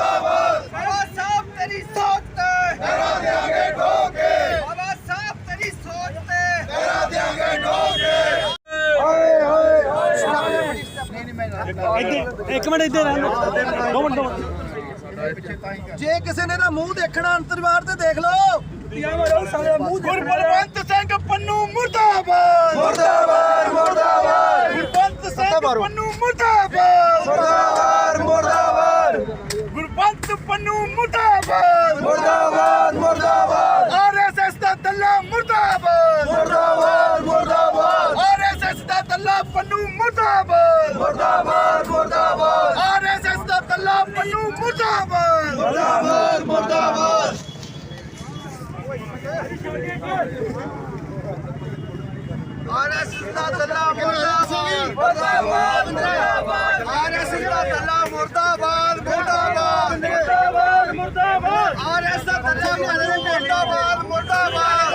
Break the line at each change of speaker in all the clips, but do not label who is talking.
ਮੁਰਦਾਬਾਦ ਮੁਰਦਾਬਾਦ
ਬਾਬਾ ਸਾਹਿਬ ਤੇਰੀ ਸੋਚ ਤੇ।
ਤੇਰਾ ਦਿਆਂਗੇ ਠੋਕੇ।
ਬਾਬਾ ਸਾਹਿਬ ਤੇਰੀ ਸੋਚ ਤੇ।
ਤੇਰਾ ਦਿਆਂਗੇ ਠੋਕੇ। ਹਾਏ ਹਾਏ ਹਾਏ।
ਇੱਕ ਮਿੰਟ ਇੱਧਰ ਆ। ਦੋ ਮਿੰਟ ਦੋ ਮਿੰਟ।
ਜੇ ਕਿਸੇ ਨੇ ਨਾ ਮੂੰਹ ਦੇਖਣਾ ਅੰਤਰਵਾਰ ਤੇ ਦੇਖ ਲਓ। ਗੁਰਬਲਵੰਤ ਸਿੰਘ ਪੰਨੂ ਮੁਰਦਾਬਾਦ।
ਮੁਰਦਾਬਾਦ ਮੁਰਦਾਬਾਦ।
ਗੁਰਬੰਤ ਸਿੰਘ ਪੰਨੂ ਮੁਰਦਾਬਾਦ। ਪੰਨੂ ਮੁਰਦਾਬਾਦ।
ਮੁਰਦਾਬਾਦ ਮੁਰਦਾਬਾਦ।
ਆਰਐਸਐਸ ਦਾ ਦੱਲਾ ਮੁਰਦਾਬਾਦ।
ਮੁਰਦਾਬਾਦ ਮੁਰਦਾਬਾਦ।
ਆਰਐਸਐਸ ਦਾ ਦੱਲਾ ਪੰਨੂ ਮੁਰਦਾਬਾਦ।
ਮੁਰਦਾਬਾਦ ਮੁਰਦਾਬਾਦ।
ਆਰਐਸਐਸ ਦਾ ਦੱਲਾ ਪੰਨੂ ਮੁਰਦਾਬਾਦ।
ਮੁਰਦਾਬਾਦ ਮੁਰਦਾਬਾਦ।
ਆਰਐਸਐਸ ਦਾ ਦੱਲਾ ਮੁਰਦਾਬਾਦ।
ਮੁਰਦਾਬਾਦ ਮੁਰਦਾਬਾਦ।
ਆਰਐਸਐਸ ਦਾ ਦੱਲਾ ਮੁਰਦਾਬਾਦ ਮੁਰਦਾਬਾਦ
ਮੁਰਦਾਬਾਦ ਮੁਰਦਾਬਾਦ
ਆਰਐਸ ਦਾ ਦੱਲਾ ਮੁਰਦਾਬਾਦ ਮੁਰਦਾਬਾਦ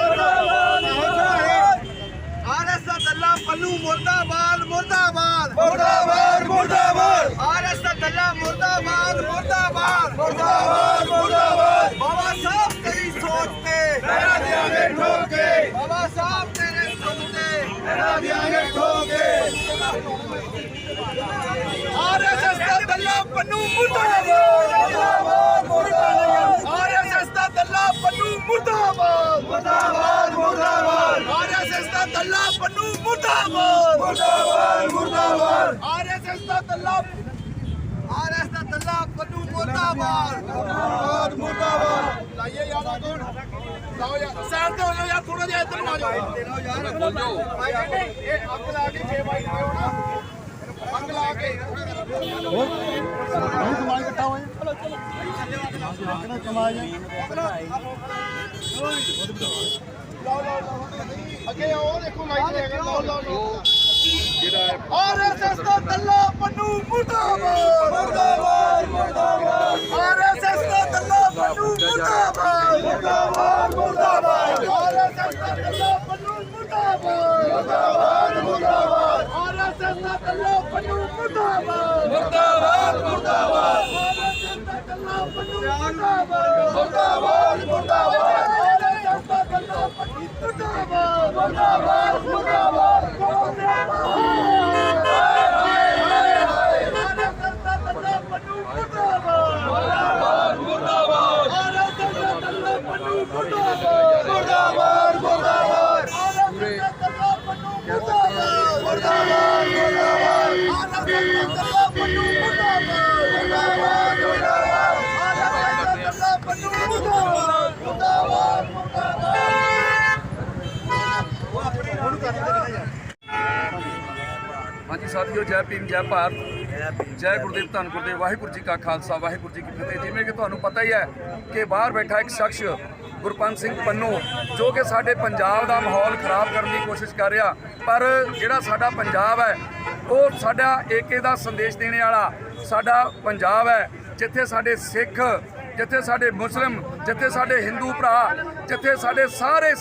ਆਰਐਸ ਦਾ ਦੱਲਾ ਪੰਨੂ ਮੁਰਦਾਬਾਦ ਮੁਰਦਾਬਾਦ
ਮੁਰਦਾਬਾਦ ਮੁਰਦਾਬਾਦ
ਆਰਐਸ ਦਾ ਦੱਲਾ ਮੁਰਦਾਬਾਦ ਮੁਰਦਾਬਾਦ
ਮੁਰਦਾਬਾਦ ਮੁਰਦਾਬਾਦ
ਬਾਬਾ ਸਾਹਿਬ ਤੇਰੀ ਸੋਚ ਤੇ
ਤੇਰਾ ਦਿਆਂਗੇ ਠੋਕੇ
ਬਾਬਾ ਸਾਹਿਬ ਤੇਰੇ ਸੋਚ ਤੇ
ਤੇਰਾ ਦਿਆਂਗੇ ਠੋਕੇ
ਆਰਐਸਐਸ ਦਾ ਦੱਲਾ ਪੰਨੂ ਮੁਰਦਾਬਾਦ
ਮੁਰਦਾਬਾਦ ਮੁਰਦਾਬਾਦ!
ਮੁਰਦਾਬਾਦ
ਮੁਰਦਾਬਾਦ!
ਆਰਐਸਐਸ ਦਾ ਦੱਲਾ ਪੰਨੂ ਮੁਰਦਾਬਾਦ!
ਮੁਰਦਾਬਾਦ ਮੁਰਦਾਬਾਦ!
ਆਰਐਸਐਸ ਦਾ ਦੱਲਾ ਆਰਐਸ ਦਾ ਦੱਲਾ ਪੰਨੂ ਮੁਰਦਾਬਾਦ!
ਮੁਰਦਾਬਾਦ ਮੁਰਦਾਬਾਦ!
ਲਾਈਏ ਯਾਰ ਕੌਣ? ਲਾਓ ਯਾਰ ਸਾਈਡ ਤੇ ਹੋ ਜਾਓ ਯਾਰ ਥੋੜਾ ਜਿਹਾ ਇੱਧਰ ਨੂੰ ਆ ਜਾਓ। ਯਾਰ ਬੋਲੋ। ਇਹ ਅੱਗ ਲਾ ਕੇ 6 ਬਾਈ ਇਹਨੂੰ ਅੱਗ ਲਾ ਕੇ। ਅੱਗੇ ਆਓ ਦੇਖੋ ਲਾਈਟ ਲੈ ਕੇ ਲਾਓ ਲਾਓ ਲਾਓ ਆਰਐਸਐਸ ਦਾ ਦੱਲਾ ਪੰਨੂ ਮੁਰਦਾਬਾਦ
ਮੁਰਦਾਬਾਦ ਮੁਰਦਾਬਾਦ
ਆਰਐਸਐਸ ਦਾ ਦੱਲਾ ਪੰਨੂ ਮੁਰਦਾਬਾਦ
ਮੁਰਦਾਬਾਦ ਮੁਰਦਾਬਾਦ
ਆਰਐਸਐਸ ਦਾ ਦੱਲਾ ਪੰਨੂ ਮੁਰਦਾਬਾਦ
ਮੁਰਦਾਬਾਦ ਮੁਰਦਾਬਾਦ
ਆਰਐਸਐਸ ਦਾ ਦੱਲਾ ਪੰਨੂ ਮੁਰਦਾਬਾਦ
ਮੁਰਦਾਬਾਦ ਮੁਰਦਾਬਾਦ
ਆਰਐਸਐਸ ਦਾ ਦੱਲਾ ਪੰਨੂ ਮੁਰਦਾਬਾਦ
ਮੁਰਦਾਬਾਦ ਮੁਰਦਾਬਾਦ
ਆਰਐਸਐਸ ਦਾ ਦੱਲਾ ਪੰਨੂ ਮੁਰਦਾਬਾਦ
ਮੁਰਦਾਬਾਦ ਮੁਰਦਾਬਾਦ
ਆਰਐਸਐਸ ਦਾ ਦੱਲਾ ਪੰਨੂ ਮੁਰਦਾਬਾਦ
ਮੁਰਦਾਬਾਦ ਮੁਰਦਾਬਾਦ
ਆਰਐਸਐਸ ਦਾ ਦੱਲਾ ਪੰਨੂ ਮੁਰਦਾਬਾਦ
ਮੁਰਦਾਬਾਦ ਮੁਰਦਾਬਾਦ
ਆਰਐਸਐਸ ਦਾ ਦੱਲਾ ਪੰਨੂ ਮੁਰਦਾਬਾਦ
ਮੁਰਦਾਬਾਦ ਮੁਰਦਾਬਾਦ
ਆਰਐਸਐਸ ਦਾ ਦੱਲਾ ਪੰਨੂ ਮੁਰਦਾਬਾਦ
ਮੁਰਦਾਬਾਦ
ਹਾਂਜੀ ਸਾਥੀਓ ਜੈ ਭੀਮ ਜੈ ਭਾਰਤ। ਜੈ ਗੁਰਦੇਵ ਧੰਨ ਗੁਰਦੇਵ। ਵਾਹਿਗੁਰੂ ਜੀ ਕਾ ਖਾਲਸਾ ਵਾਹਿਗੁਰੂ ਜੀ ਕੀ ਫਤਿਹ। ਜਿਵੇਂ ਕਿ ਤੁਹਾਨੂੰ ਪਤਾ ਹੀ ਹੈ ਕਿ ਬਾਹਰ ਬੈਠਾ ਇੱਕ ਸ਼ਖਸ ਗੁਰਪੰਤ ਸਿੰਘ ਪੰਨੂ ਜੋ ਕਿ ਸਾਡੇ ਪੰਜਾਬ ਦਾ ਮਾਹੌਲ ਖਰਾਬ ਕਰਨ ਦੀ ਕੋਸ਼ਿਸ਼ ਕਰ ਰਿਹਾ ਪਰ ਜਿਹੜਾ ਸਾਡਾ ਪੰਜਾਬ ਹੈ ਉਹ ਸਾਡਾ ਏਕੇ ਦਾ ਸੰਦੇਸ਼ ਦੇਣ ਵਾਲਾ ਸਾਡਾ ਪੰਜਾਬ ਹੈ, ਜਿੱਥੇ ਸਾਡੇ ਸਿੱਖ, ਜਿੱਥੇ ਸਾਡੇ ਮੁਸਲਿਮ, ਜਿੱਥੇ ਸਾਡੇ ਹਿੰਦੂ ਭਰਾ, ਜਿੱਥੇ ਸਾਡੇ ਸਾਰੇ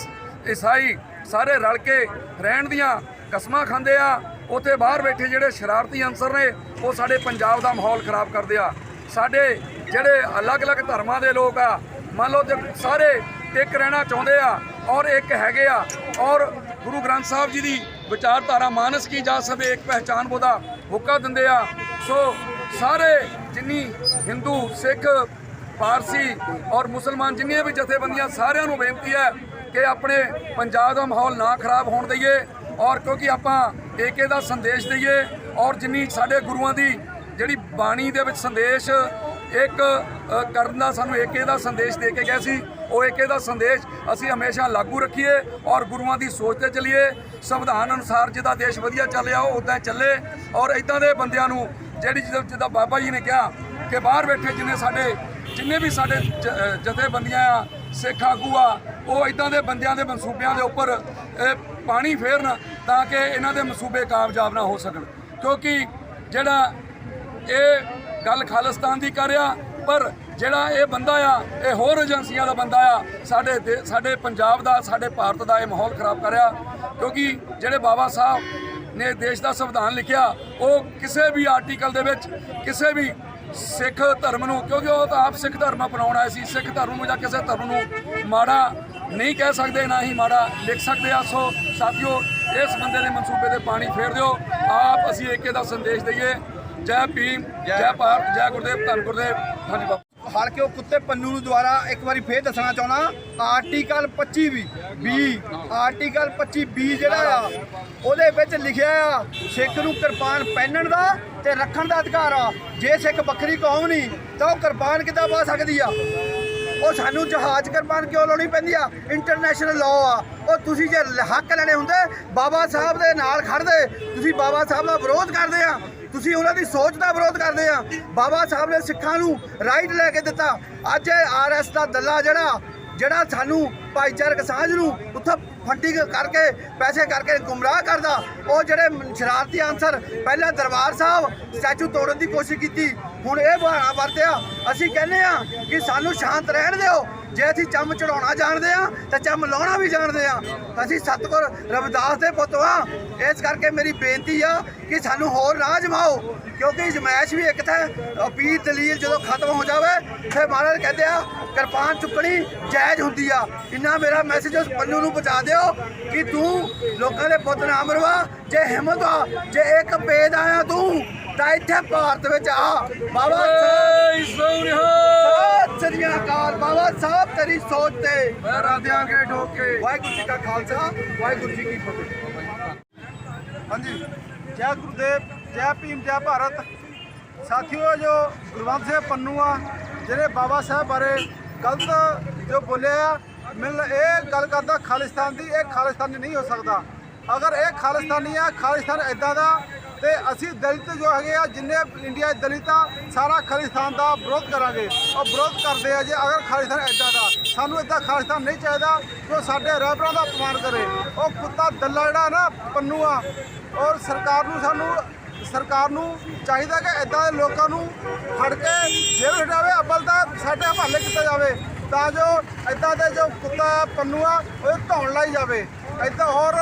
ਈਸਾਈ ਸਾਰੇ ਰਲ ਕੇ ਰਹਿਣ ਦੀਆਂ ਕਸਮਾਂ ਖਾਂਦੇ ਆ, ਉੱਥੇ ਬਾਹਰ ਬੈਠੇ ਜਿਹੜੇ ਸ਼ਰਾਰਤੀ ਅੰਸਰ ਨੇ, ਉਹ ਸਾਡੇ ਪੰਜਾਬ ਦਾ ਮਾਹੌਲ ਖਰਾਬ ਕਰਦੇ ਆ। ਸਾਡੇ ਜਿਹੜੇ ਅਲੱਗ-ਅਲੱਗ ਧਰਮਾਂ ਦੇ ਲੋਕ ਆ, ਮੰਨ ਲਓ ਜੇ ਸਾਰੇ ਇੱਕ ਰਹਿਣਾ ਚਾਹੁੰਦੇ ਆ ਔਰ ਇੱਕ ਹੈਗੇ ਆ ਔਰ ਗੁਰੂ ਗ੍ਰੰਥ ਸਾਹਿਬ ਜੀ ਦੀ ਵਿਚਾਰਧਾਰਾ ਮਾਨਸ ਕੀ ਜਾ ਸਵੇ ਇੱਕ ਪਹਿਚਾਨ ਬੋਦਾ ਹੁੱਕਾ ਦਿੰਦੇ ਆ। ਸੋ ਸਾਰੇ ਜਿੰਨੀ ਹਿੰਦੂ, ਸਿੱਖ, ਪਾਰਸੀ ਔਰ ਮੁਸਲਮਾਨ ਜਿੰਨੀਆਂ ਵੀ ਜਥੇਬੰਦੀਆਂ ਸਾਰਿਆਂ ਨੂੰ ਬੇਨਤੀ ਹੈ ਕਿ ਆਪਣੇ ਪੰਜਾਬ ਦਾ ਮਾਹੌਲ ਨਾ ਖਰਾਬ ਹੋਣ ਦਈਏ ਔਰ ਕਿਉਂਕਿ ਆਪਾਂ ਏਕੇ ਦਾ ਸੰਦੇਸ਼ ਦਈਏ ਔਰ ਜਿੰਨੀ ਸਾਡੇ ਗੁਰੂਆਂ ਦੀ ਜਿਹੜੀ ਬਾਣੀ ਦੇ ਵਿੱਚ ਸੰਦੇਸ਼ ਇੱਕ ਕਰਨ ਦਾ ਸਾਨੂੰ ਏਕੇ ਦਾ ਸੰਦੇਸ਼ ਦੇ ਕੇ ਗਏ ਸੀ ਉਹ ਏਕੇ ਦਾ ਸੰਦੇਸ਼ ਅਸੀਂ ਹਮੇਸ਼ਾ ਲਾਗੂ ਰੱਖੀਏ ਔਰ ਗੁਰੂਆਂ ਦੀ ਸੋਚ ਤੇ ਚੱਲੀਏ। ਸੰਵਿਧਾਨ ਅਨੁਸਾਰ ਜਿਹਦਾ ਦੇਸ਼ ਵਧੀਆ ਚੱਲਿਆ ਉਹ ਉਦਾਂ ਚੱਲੇ। ਔਰ ਇਦਾਂ ਦੇ ਬੰਦਿਆਂ ਨੂੰ ਜਿਹੜੀ ਜਿੱਦਾਂ ਜਿੱਦਾਂ ਬਾਬਾ ਜੀ ਨੇ ਕਿਹਾ ਕਿ ਬਾਹਰ ਬੈਠੇ ਜਿੰਨੇ ਸਾਡੇ ਜਿੰਨੇ ਵੀ ਸਾਡੇ ਜ- ਜਥੇਬੰਦੀਆਂ ਆ ਸਿੱਖ ਆਗੂ ਆ ਉਹ ਇਦਾਂ ਦੇ ਬੰਦਿਆਂ ਦੇ ਮਨਸੂਬਿਆਂ ਦੇ ਉੱਪਰ ਅ, ਪਾਣੀ ਫੇਰਨ ਤਾਂ ਕਿ ਇਹਨਾਂ ਦੇ ਮਨਸੂਬੇ ਕਾਮਯਾਬ ਨਾ ਹੋ ਸਕਣ। ਕਿਉਂਕਿ ਜਿਹੜਾ ਇਹ ਗੱਲ ਖਾਲਿਸਤਾਨ ਦੀ ਕਰ ਰਿਹਾ ਪਰ ਜਿਹੜਾ ਇਹ ਬੰਦਾ ਆ, ਇਹ ਹੋਰ ਏਜੰਸੀਆਂ ਦਾ ਬੰਦਾ ਆ, ਸਾਡੇ ਦੇ- ਸਾਡੇ ਪੰਜਾਬ ਦਾ, ਸਾਡੇ ਭਾਰਤ ਦਾ ਇਹ ਮਾਹੌਲ ਖਰਾਬ ਕਰ ਰਿਹਾ। ਕਿਉਂਕਿ ਜਿਹੜੇ ਬਾਬਾ ਸਾਹਿਬ ਨੇ ਦੇਸ਼ ਦਾ ਸੰਵਿਧਾਨ ਲਿਖਿਆ, ਉਹ ਕਿਸੇ ਵੀ ਆਰਟੀਕਲ ਦੇ ਵਿੱਚ ਕਿਸੇ ਵੀ ਸਿੱਖ ਧਰਮ ਨੂੰ ਕਿਉਂਕਿ ਉਹ ਤਾਂ ਆਪ ਸਿੱਖ ਧਰਮ ਅਪਣਾਉਣ ਆਏ ਸੀ, ਸਿੱਖ ਧਰਮ ਨੂੰ ਜਾਂ ਕਿਸੇ ਧਰਮ ਨੂੰ ਮਾੜਾ ਨਹੀਂ ਕਹਿ ਸਕਦੇ, ਨਾ ਹੀ ਮਾੜਾ ਲਿਖ ਸਕਦੇ ਆ। ਸੋ ਸਾਥੀਓ, ਇਸ ਬੰਦੇ ਦੇ ਮਨਸੂਬੇ ਤੇ ਪਾਣੀ ਫੇਰ ਦਿਓ। ਆਪ ਅਸੀਂ ਏਕੇ ਦਾ ਸੰਦੇਸ਼ ਦਈਏ। ਜੈ ਭੀਮ, ਜੈ ਭਾਰਤ, ਜੈ ਗੁਰਦੇਵ, ਧੰਨ ਗੁਰਦੇਵ। ਹਾਂਜੀ
ਹਲਕੇ ਉਹ ਕੁੱਤੇ ਪੰਨੂ ਨੂੰ ਦੁਆਰਾ ਇੱਕ ਵਾਰੀ ਫੇਰ ਦੱਸਣਾ ਚਾਹੁੰਦਾ ਆਰਟੀਕਲ 25 ਵੀ 20 ਆਰਟੀਕਲ 25 ਬੀ ਜਿਹੜਾ ਆ, ਉਹਦੇ ਵਿੱਚ ਲਿਖਿਆ ਆ, ਸਿੱਖ ਨੂੰ ਕਿਰਪਾਨ ਪਹਿਨਣ ਦਾ ਤੇ ਰੱਖਣ ਦਾ ਅਧਿਕਾਰ ਆ। ਜੇ ਸਿੱਖ ਵੱਖਰੀ ਕੌਮ ਨਹੀਂ, ਤਾਂ ਉਹ ਕਿਰਪਾਨ ਕਿੱਦਾਂ ਪਾ ਸਕਦੀ ਆ? ਉਹ ਸਾਨੂੰ ਜਹਾਜ਼ ਕਿਰਪਾਨ ਕਿਉਂ ਲਾਉਣੀ ਪੈਂਦੀ ਆ? ਇੰਟਰਨੈਸ਼ਨਲ ਲਾਅ ਆ। ਉਹ ਤੁਸੀਂ ਜੇ ਹੱਕ ਲੈਣੇ ਹੁੰਦੇ, ਬਾਬਾ ਸਾਹਿਬ ਦੇ ਨਾਲ ਖੜਦੇ ਤੁਸੀਂ ਬਾਬਾ ਸਾਹਿਬ ਦਾ ਵਿਰੋਧ ਕਰਦੇ ਆ ਤੁਸੀਂ ਉਹਨਾਂ ਦੀ ਸੋਚ ਦਾ ਵਿਰੋਧ ਕਰਦੇ ਆ। ਬਾਬਾ ਸਾਹਿਬ ਨੇ ਸਿੱਖਾਂ ਨੂੰ ਰਾਈਟ ਲੈ ਕੇ ਦਿੱਤਾ। ਅੱਜ ਆਰਐਸ ਦਾ ਦੱਲਾ ਜਿਹੜਾ ਜਿਹੜਾ ਸਾਨੂੰ ਭਾਈਚਾਰਕ ਸਾਂਝ ਨੂੰ ਉੱਥੋਂ ਫੰਡਿੰਗ ਕਰਕੇ, ਪੈਸੇ ਕਰਕੇ ਗੁੰਮਰਾਹ ਕਰਦਾ, ਉਹ ਜਿਹੜੇ ਸ਼ਰਾਰਤੀ ਅਨਸਰ, ਪਹਿਲਾਂ ਦਰਬਾਰ ਸਾਹਿਬ ਸਟੈਚੂ ਤੋੜਨ ਦੀ ਕੋਸ਼ਿਸ਼ ਕੀਤੀ ਹੁਣ ਇਹ ਬਹਾਨਾ ਵਰਤਿਆ। ਅਸੀਂ ਕਹਿੰਦੇ ਆ ਕਿ ਸਾਨੂੰ ਸ਼ਾਂਤ ਰਹਿਣ ਦਿਓ। ਜੇ ਅਸੀਂ ਚੰਮ ਚੜਾਉਣਾ ਜਾਣਦੇ ਆ ਤਾਂ ਚੰਮ ਲਾਉਣਾ ਵੀ ਜਾਣਦੇ ਆ ਅਸੀਂ ਸਤਿਗੁਰ ਰਵਿਦਾਸ ਦੇ ਪੁੱਤ ਆ ਇਸ ਕਰਕੇ ਮੇਰੀ ਬੇਨਤੀ ਆ ਕਿ ਸਾਨੂੰ ਹੋਰ ਨਾ ਜਮਾਓ। ਕਿਉਂਕਿ ਜਮੈਸ਼ ਵੀ ਇੱਕ ਤਾਂ ਅਪੀਲ ਦਲੀਲ ਜਦੋਂ ਖਤਮ ਹੋ ਜਾਵੇ, ਫਿਰ ਮਹਾਰਾਜ ਕਹਿੰਦੇ ਆ, ਕਿਰਪਾਨ ਚੁੱਕਣੀ ਜਾਇਜ਼ ਹੁੰਦੀ ਆ। ਇੰਨਾ ਮੇਰਾ ਮੈਸੇਜ ਉਸ ਪੰਨੂ ਨੂੰ ਪਹੁੰਚਾ ਦਿਓ ਕਿ ਤੂੰ ਲੋਕਾਂ ਦੇ ਪੁੱਤ ਨਾ ਮਰਵਾ। ਜੇ ਹਿੰਮਤ ਆ, ਜੇ ਇੱਕ ਪੇਦ ਆਇਆ ਤੂੰ ਤਾਂ ਇੱਥੇ ਭਾਰਤ ਵਿੱਚ ਆ। ਬਾਬਾ ਸਾਹਿਬ ਸ੍ਰੀ ਅਕਾਲ। ਬਾਬਾ ਸਾਹਿਬ ਤੇਰੀ ਸੋਚ ਤੇ
ਪੈਰਾਂ ਦਿਆਂਗੇ ਢੋਕੇ
ਵਾਹਿਗੁਰੂ ਜੀ ਕਾ ਖਾਲਸਾ ਵਾਹਿਗੁਰੂ ਜੀ ਕੀ ਫਤਿਹ।
ਹਾਂਜੀ। ਜੈ ਗੁਰਦੇਵ ਜੈ ਭੀਮ ਜੈ ਭਾਰਤ। ਸਾਥੀਓ ਜੋ ਗੁਰਵੰਤ ਸਿੰਘ ਪੰਨੂ ਆ ਜਿਹੜੇ ਬਾਬਾ ਸਾਹਿਬ ਬਾਰੇ ਗਲਤ ਜੋ ਬੋਲਿਆ ਆ ਮੈਨੂੰ ਇਹ ਗੱਲ ਕਰਦਾ ਖਾਲਿਸਤਾਨ ਦੀ ਇਹ ਖਾਲਿਸਤਾਨੀ ਨਹੀਂ ਹੋ ਸਕਦਾ। ਅਗਰ ਇਹ ਖਾਲਿਸਤਾਨੀ ਆ ਖਾਲਿਸਤਾਨ ਇਦਾਂ ਦਾ ਤੇ ਅਸੀਂ ਦਲਿਤ ਜੋ ਹੈਗੇ ਆ, ਜਿੰਨੇ ਇੰਡੀਆ 'ਚ ਦਲਿਤ ਆ, ਸਾਰਾ ਖਾਲਿਸਤਾਨ ਦਾ ਵਿਰੋਧ ਕਰਾਂਗੇ। ਉਹ ਵਿਰੋਧ ਕਰਦੇ ਆ ਜੇ ਅਗਰ ਖਾਲਿਸਤਾਨ ਇਦਾਂ ਦਾ, ਸਾਨੂੰ ਇਦਾਂ ਖਾਲਿਸਤਾਨ ਨਹੀਂ ਚਾਹੀਦਾ ਜੋ ਸਾਡੇ ਰਹਿਬਰਾਂ ਦਾ ਅਪਮਾਨ ਕਰੇ। ਉਹ ਕੁੱਤਾ ਦੱਲਾ ਜਿਹੜਾ ਨਾ, ਪੰਨੂ ਆ, ਔਰ ਸਰਕਾਰ ਨੂੰ ਸਾਨੂੰ, ਸਰਕਾਰ ਨੂੰ ਚਾਹੀਦਾ ਕਿ ਇਦਾਂ ਦੇ ਲੋਕਾਂ ਨੂੰ ਫੜ ਕੇ ਜੇਲ੍ਹ ਹਟਾਵੇ ਅਬਲ ਤਾਂ ਸਾਡੇ ਹਵਾਲੇ ਕੀਤਾ ਜਾਵੇ, ਤਾਂ ਜੋ ਇਦਾਂ ਦੇ ਜੋ ਕੁੱਤਾ, ਪੰਨੂ ਆ, ਉਹ ਧੌਣ ਲਾਈ ਜਾਵੇ। ਇਦਾਂ ਹੋਰ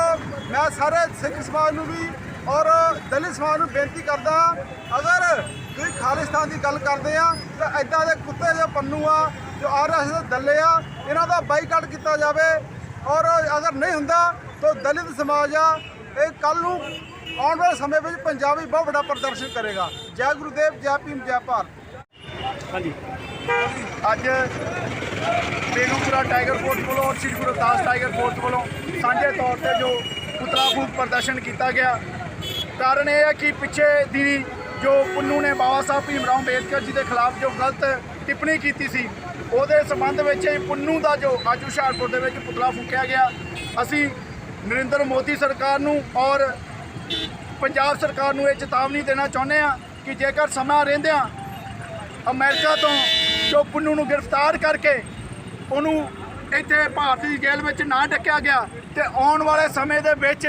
ਮੈਂ ਸਾਰੇ ਸਿੱਖ ਸਮਾਜ ਨੂੰ ਵੀ ਔਰ ਦਲਿਤ ਸਮਾਜ ਨੂੰ ਬੇਨਤੀ ਕਰਦਾ ਅਗਰ ਤੁਸੀਂ ਖਾਲਿਸਤਾਨ ਦੀ ਗੱਲ ਕਰਦੇ ਆ ਤਾਂ ਇਦਾਂ ਦੇ ਕੁੱਤੇ ਜੋ ਪੰਨੂ ਆ ਜੋ ਆਰਐਸ ਦੇ ਦੱਲੇ ਆ ਇਹਨਾਂ ਦਾ ਬਾਈਕਾਟ ਕੀਤਾ ਜਾਵੇ। ਔਰ ਅਗਰ ਨਹੀਂ ਹੁੰਦਾ ਤਾਂ ਦਲਿਤ ਸਮਾਜ ਆ ਇਹ ਕੱਲ ਨੂੰ ਆਉਣ ਵਾਲੇ ਸਮੇਂ ਵਿੱਚ ਪੰਜਾਬ ਵਿੱਚ ਬਹੁਤ ਵੱਡਾ ਪ੍ਰਦਰਸ਼ਨ ਕਰੇਗਾ। ਜੈ ਗੁਰੂਦੇਵ ਜੈ ਭੀਮ ਜੈ ਭਾਰਤ।
ਅੱਜ ਬੇਗਮਪੁਰਾ ਟਾਈਗਰ ਫੋਰਟ ਵੱਲੋਂ ਔਰ ਸ੍ਰੀ ਗੁਰੂ ਰਵਿਦਾਸ ਟਾਈਗਰ ਫੋਰਟ ਵੱਲੋਂ ਸਾਂਝੇ ਤੌਰ ਤੇ ਜੋ ਪੁਤਲਾ ਫੂਕ ਪ੍ਰਦਰਸ਼ਨ ਕੀਤਾ ਗਿਆ ਕਾਰਨ ਇਹ ਹੈ ਕਿ ਪਿੱਛੇ ਦੀ ਜੋ ਪੁੰਨੂ ਨੇ ਬਾਬਾ ਸਾਹਿਬ ਭੀਮ ਰਾਓ ਅੰਬੇਦਕਰ ਜੀ ਦੇ ਖਿਲਾਫ ਜੋ ਗਲਤ ਟਿੱਪਣੀ ਕੀਤੀ ਸੀ, ਉਹਦੇ ਸੰਬੰਧ ਵਿੱਚ ਇਹ ਪੁੰਨੂ ਦਾ ਜੋ ਅੱਜ ਹੁਸ਼ਿਆਰਪੁਰ ਦੇ ਵਿੱਚ ਪੁਤਲਾ ਫੂਕਿਆ ਗਿਆ। ਅਸੀਂ ਨਰਿੰਦਰ ਮੋਦੀ ਸਰਕਾਰ ਨੂੰ ਔਰ ਪੰਜਾਬ ਸਰਕਾਰ ਨੂੰ ਇਹ ਚੇਤਾਵਨੀ ਦੇਣਾ ਚਾਹੁੰਦੇ ਆ ਕਿ ਜੇਕਰ ਸਮਾਂ ਰਹਿੰਦਿਆਂ ਅਮਰੀਕਾ ਤੋਂ ਜੋ ਪੁੰਨੂ ਨੂੰ ਗ੍ਰਿਫਤਾਰ ਕਰਕੇ ਉਹਨੂੰ ਇੱਥੇ ਭਾਰਤੀ ਜੇਲ੍ਹ ਵਿੱਚ ਨਾ ਡੱਕਿਆ ਗਿਆ ਤੇ ਆਉਣ ਵਾਲੇ ਸਮੇਂ ਦੇ ਵਿੱਚ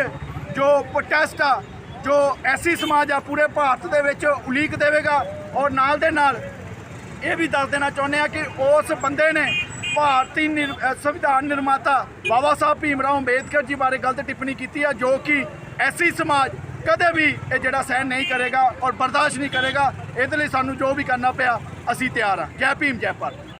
ਜੋ ਪ੍ਰੋਟੈਸਟ ਆ ਜੋ ਐਸੀ ਸਮਾਜ ਆ, ਪੂਰੇ ਭਾਰਤ ਦੇ ਵਿੱਚ ਉਲੀਕ ਦੇਵੇਗਾ ਔਰ ਨਾਲ ਦੇ ਨਾਲ ਇਹ ਵੀ ਦੱਸ ਦੇਣਾ ਚਾਹੁੰਦੇ ਆ ਕਿ ਉਸ ਬੰਦੇ ਨੇ ਭਾਰਤੀ ਨਿਰ- ਸੰਵਿਧਾਨ ਨਿਰਮਾਤਾ ਬਾਬਾ ਸਾਹਿਬ ਭੀਮ ਰਾਓ ਅੰਬੇਦਕਰ ਜੀ ਬਾਰੇ ਗਲਤ ਟਿੱਪਣੀ ਕੀਤੀ ਆ, ਜੋ ਕਿ ਐਸੀ ਸਮਾਜ ਕਦੇ ਵੀ ਇਹ ਜਿਹੜਾ ਸਹਿਣ ਨਹੀਂ ਕਰੇਗਾ ਔਰ ਬਰਦਾਸ਼ਤ ਨਹੀਂ ਕਰੇਗਾ, ਇਹਦੇ ਲਈ ਸਾਨੂੰ ਜੋ ਵੀ ਕਰਨਾ ਪਿਆ, ਅਸੀਂ ਤਿਆਰ ਆ ਜੈ ਭੀਮ, ਜੈ ਭਾਰਤ।